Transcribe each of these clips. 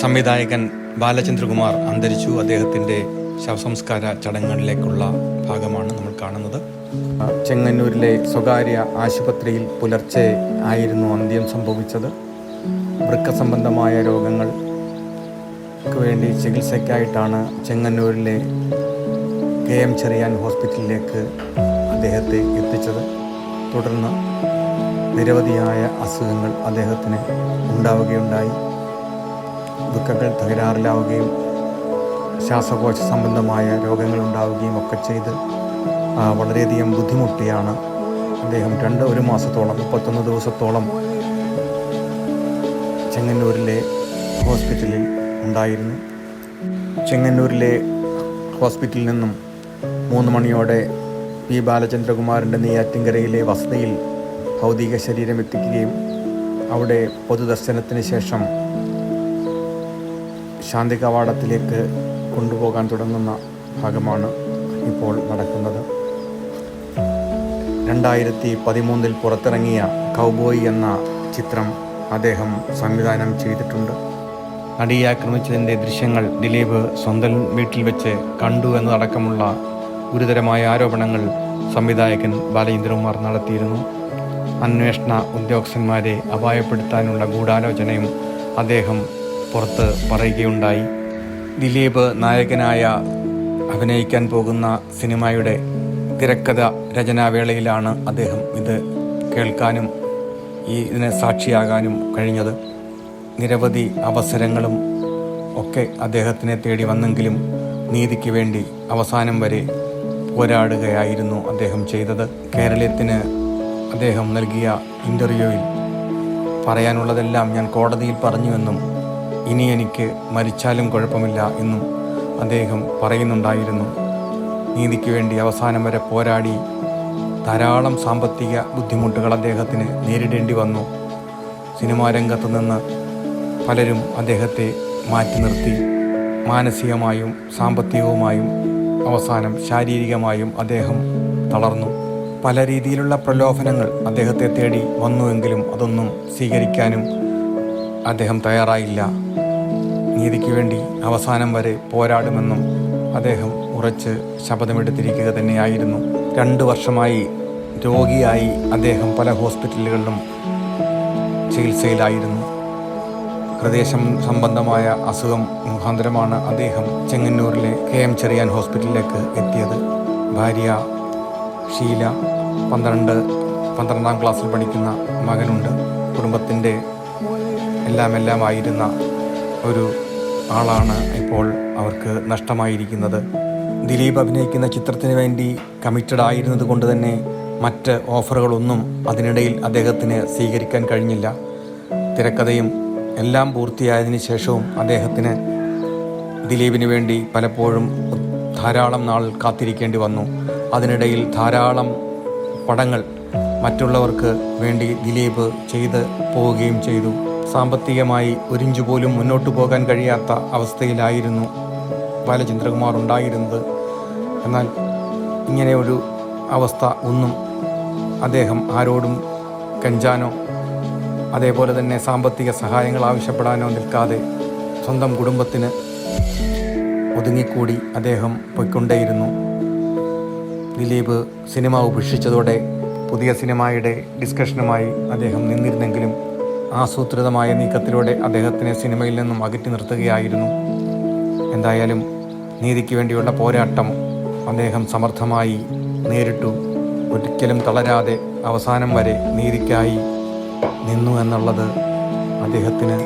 സംവിധായകൻ ബാലചന്ദ്രകുമാർ അന്തരിച്ചു. അദ്ദേഹത്തിന്റെ ശവസംസ്കാര ചടങ്ങുകളിലേക്കുള്ള ഭാഗമാണ് നമ്മൾ കാണുന്നത്. ചെങ്ങന്നൂരിലെ സ്വകാര്യ ആശുപത്രിയിൽ പുലർച്ചെ ആയിരുന്നു അന്ത്യം സംഭവിച്ചത്. വൃക്ക സംബന്ധമായ രോഗങ്ങൾക്ക് വേണ്ടി ചികിത്സയ്ക്കായിട്ടാണ് ചെങ്ങന്നൂരിലെ കെ എം ചെറിയാൻ ഹോസ്പിറ്റലിലേക്ക് അദ്ദേഹത്തെ എത്തിച്ചത്. തുടർന്ന് നിരവധിയായ അസുഖങ്ങൾ അദ്ദേഹത്തിന് ഉണ്ടാവുകയുണ്ടായി. വൃക്കകൾ തകരാറിലാവുകയും ശ്വാസകോശ സംബന്ധമായ രോഗങ്ങൾ ഉണ്ടാവുകയും ഒക്കെ ചെയ്ത് വളരെയധികം ബുദ്ധിമുട്ടിയാണ് അദ്ദേഹം രണ്ട് ഒരു മാസത്തോളം മുപ്പത്തൊന്ന് ദിവസത്തോളം ചെങ്ങന്നൂരിലെ ഹോസ്പിറ്റലിൽ ഉണ്ടായിരുന്നു. ചെങ്ങന്നൂരിലെ ഹോസ്പിറ്റലിൽ നിന്നും മൂന്ന് മണിയോടെ പി. ബാലചന്ദ്രകുമാറിന്റെ നെയ്യാറ്റിൻകരയിലെ വസതിയിൽ ഭൗതിക ശരീരം എത്തിക്കുകയും അവിടെ പൊതുദർശനത്തിന് ശേഷം ശാന്തി കവാടത്തിലേക്ക് കൊണ്ടുപോകാൻ തുടങ്ങുന്ന ഭാഗമാണ് ഇപ്പോൾ നടക്കുന്നത്. രണ്ടായിരത്തി പതിമൂന്നിൽ പുറത്തിറങ്ങിയ കൗബോയ് എന്ന ചിത്രം അദ്ദേഹം സംവിധാനം ചെയ്തിട്ടുണ്ട്. നടിയെ ആക്രമിച്ചതിന്റെ ദൃശ്യങ്ങൾ ദിലീപ് സ്വന്തം വീട്ടിൽ വെച്ച് കണ്ടു എന്നതടക്കമുള്ള ഗുരുതരമായ ആരോപണങ്ങൾ സംവിധായകൻ ബാലചന്ദ്രകുമാർ നടത്തിയിരുന്നു. അന്വേഷണ ഉദ്യോഗസ്ഥന്മാരെ അപായപ്പെടുത്താനുള്ള ഗൂഢാലോചനയും അദ്ദേഹം പുറത്ത് പറയുകയുണ്ടായി. ദിലീപ് നായകനായ അഭിനയിക്കാൻ പോകുന്ന സിനിമയുടെ തിരക്കഥ രചനാവേളയിലാണ് അദ്ദേഹം ഇത് കേൾക്കാനും ഈ ഇതിന് സാക്ഷിയാകാനും കഴിഞ്ഞത്. നിരവധി അവസരങ്ങളും ഒക്കെ അദ്ദേഹത്തിനെ തേടി വന്നെങ്കിലും നീതിക്ക് വേണ്ടി അവസാനം വരെ പോരാടുകയായിരുന്നു അദ്ദേഹം ചെയ്തത്. കേരളത്തിന് അദ്ദേഹം നൽകിയ ഇന്റർവ്യൂവിൽ പറയാനുള്ളതെല്ലാം ഞാൻ കോടതിയിൽ പറഞ്ഞുവെന്നും ഇനി എനിക്ക് മരിച്ചാലും കുഴപ്പമില്ല എന്നും അദ്ദേഹം പറയുന്നുണ്ടായിരുന്നു. നീതിക്ക് വേണ്ടി അവസാനം വരെ പോരാടി ധാരാളം സാമ്പത്തിക ബുദ്ധിമുട്ടുകൾ അദ്ദേഹത്തിന് നേരിടേണ്ടി വന്നു. സിനിമാ രംഗത്ത് നിന്ന് പലരും അദ്ദേഹത്തെ മാറ്റി നിർത്തി. മാനസികമായും സാമ്പത്തികവുമായും അവസാനം ശാരീരികമായും അദ്ദേഹം തളർന്നു. പല രീതിയിലുള്ള പ്രലോഭനങ്ങൾ അദ്ദേഹത്തെ തേടി വന്നുവെങ്കിലും അതൊന്നും സ്വീകരിക്കാനും അദ്ദേഹം തയ്യാറായില്ല. നീതിക്ക് വേണ്ടി അവസാനം വരെ പോരാടുമെന്നും അദ്ദേഹം ഉറച്ച് ശപഥമെടുത്തിരിക്കുക തന്നെയായിരുന്നു. രണ്ട് വർഷമായി രോഗിയായി അദ്ദേഹം പല ഹോസ്പിറ്റലുകളിലും ചികിത്സയിലായിരുന്നു. ഹൃദയ സംബന്ധമായ അസുഖം മുഖാന്തരമാണ് അദ്ദേഹം ചെങ്ങന്നൂരിലെ കെ എം ചെറിയാൻ ഹോസ്പിറ്റലിലേക്ക് എത്തിയത്. ഭാര്യ ഷീല പന്ത്രണ്ട് പന്ത്രണ്ടാം ക്ലാസ്സിൽ പഠിക്കുന്ന മകനുണ്ട്. കുടുംബത്തിന്റെ എല്ലാം എല്ലാം ആയിരുന്ന ഒരു ആളാണ് ഇപ്പോൾ അവർക്ക് നഷ്ടമായിരിക്കുന്നത്. ദിലീപ് അഭിനയിക്കുന്ന ചിത്രത്തിന് വേണ്ടി കമ്മിറ്റഡ് ആയിരുന്നത് കൊണ്ട് തന്നെ മറ്റ് ഓഫറുകളൊന്നും അതിനിടയിൽ അദ്ദേഹത്തിന് സ്വീകരിക്കാൻ കഴിഞ്ഞില്ല. തിരക്കഥയും എല്ലാം പൂർത്തിയായതിനു ശേഷവും അദ്ദേഹത്തിന് ദിലീപിന് വേണ്ടി പലപ്പോഴും ധാരാളം നാൾ കാത്തിരിക്കേണ്ടി വന്നു. അതിനിടയിൽ ധാരാളം പടങ്ങൾ മറ്റുള്ളവർക്ക് വേണ്ടി ദിലീപ് ചെയ്ത് പോവുകയും ചെയ്തു. സാമ്പത്തികമായി ഒരിഞ്ചു പോലും മുന്നോട്ട് പോകാൻ കഴിയാത്ത അവസ്ഥയിലായിരുന്നു ബാലചന്ദ്രകുമാർ ഉണ്ടായിരുന്നത്. എന്നാൽ ഇങ്ങനെ ഒരു അവസ്ഥ ഒന്നും അദ്ദേഹം ആരോടും കഞ്ചാനോ അതേപോലെ തന്നെ സാമ്പത്തിക സഹായങ്ങൾ ആവശ്യപ്പെടാനോ നിൽക്കാതെ സ്വന്തം കുടുംബത്തിന് ഒതുങ്ങിക്കൂടി അദ്ദേഹം പൊയ്ക്കൊണ്ടേയിരുന്നു. ദിലീപ് സിനിമ ഉപേക്ഷിച്ചതോടെ പുതിയ സിനിമയുടെ ഡിസ്കഷനുമായി അദ്ദേഹം നിന്നിരുന്നെങ്കിലും ആസൂത്രിതമായ നീക്കത്തിലൂടെ അദ്ദേഹത്തിനെ സിനിമയിൽ നിന്നും അകറ്റി നിർത്തുകയായിരുന്നു. എന്തായാലും നീതിക്ക് വേണ്ടിയുള്ള പോരാട്ടം അദ്ദേഹം സമർത്ഥമായി നേരിട്ടു. ഒരിക്കലും തളരാതെ അവസാനം വരെ നീതിക്കായി നിന്നു എന്നുള്ളത് അദ്ദേഹത്തിന്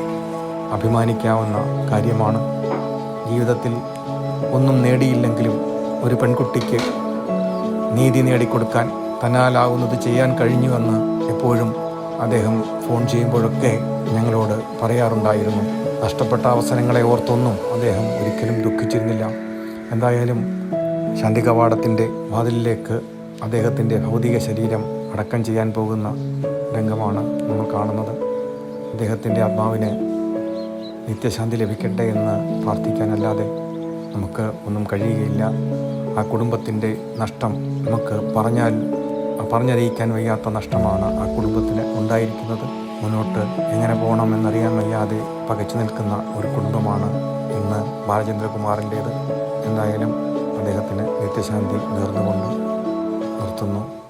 അഭിമാനിക്കാവുന്ന കാര്യമാണ്. ജീവിതത്തിൽ ഒന്നും നേടിയില്ലെങ്കിലും ഒരു പെൺകുട്ടിക്ക് നീതി നേടിക്കൊടുക്കാൻ തന്നാലാവുന്നത് ചെയ്യാൻ കഴിഞ്ഞുവെന്ന് എപ്പോഴും അദ്ദേഹം ഫോൺ ചെയ്യുമ്പോഴൊക്കെ ഞങ്ങളോട് പറയാറുണ്ടായിരുന്നു. നഷ്ടപ്പെട്ട അവസരങ്ങളെ ഓർത്തൊന്നും അദ്ദേഹം ഒരിക്കലും ദുഃഖിച്ചിരുന്നില്ല. എന്തായാലും ശാന്തി കവാടത്തിന്റെ വാതിലിലേക്ക് അദ്ദേഹത്തിന്റെ ഭൗതിക ശരീരം അടക്കം ചെയ്യാൻ പോകുന്ന രംഗമാണ് നമ്മൾ കാണുന്നത്. അദ്ദേഹത്തിന്റെ ആത്മാവിന് നിത്യശാന്തി ലഭിക്കട്ടെ എന്ന് പ്രാർത്ഥിക്കാനല്ലാതെ നമുക്ക് ഒന്നും കഴിയുകയില്ല. ആ കുടുംബത്തിന്റെ നഷ്ടം നമുക്ക് പറഞ്ഞാൽ പറഞ്ഞറിയിക്കാൻ വയ്യാത്ത നഷ്ടമാണ് ആ കുടുംബത്തിൽ ഉണ്ടായിരിക്കുന്നത്. മുന്നോട്ട് എങ്ങനെ പോകണമെന്നറിയാൻ വയ്യാതെ പകച്ചു നിൽക്കുന്ന ഒരു കുടുംബമാണ് ഇന്ന് ബാലചന്ദ്രകുമാറിന്റേത്. എന്തായാലും അദ്ദേഹത്തിന് നിത്യശാന്തി നേർന്നുകൊണ്ട് നിർത്തുന്നു.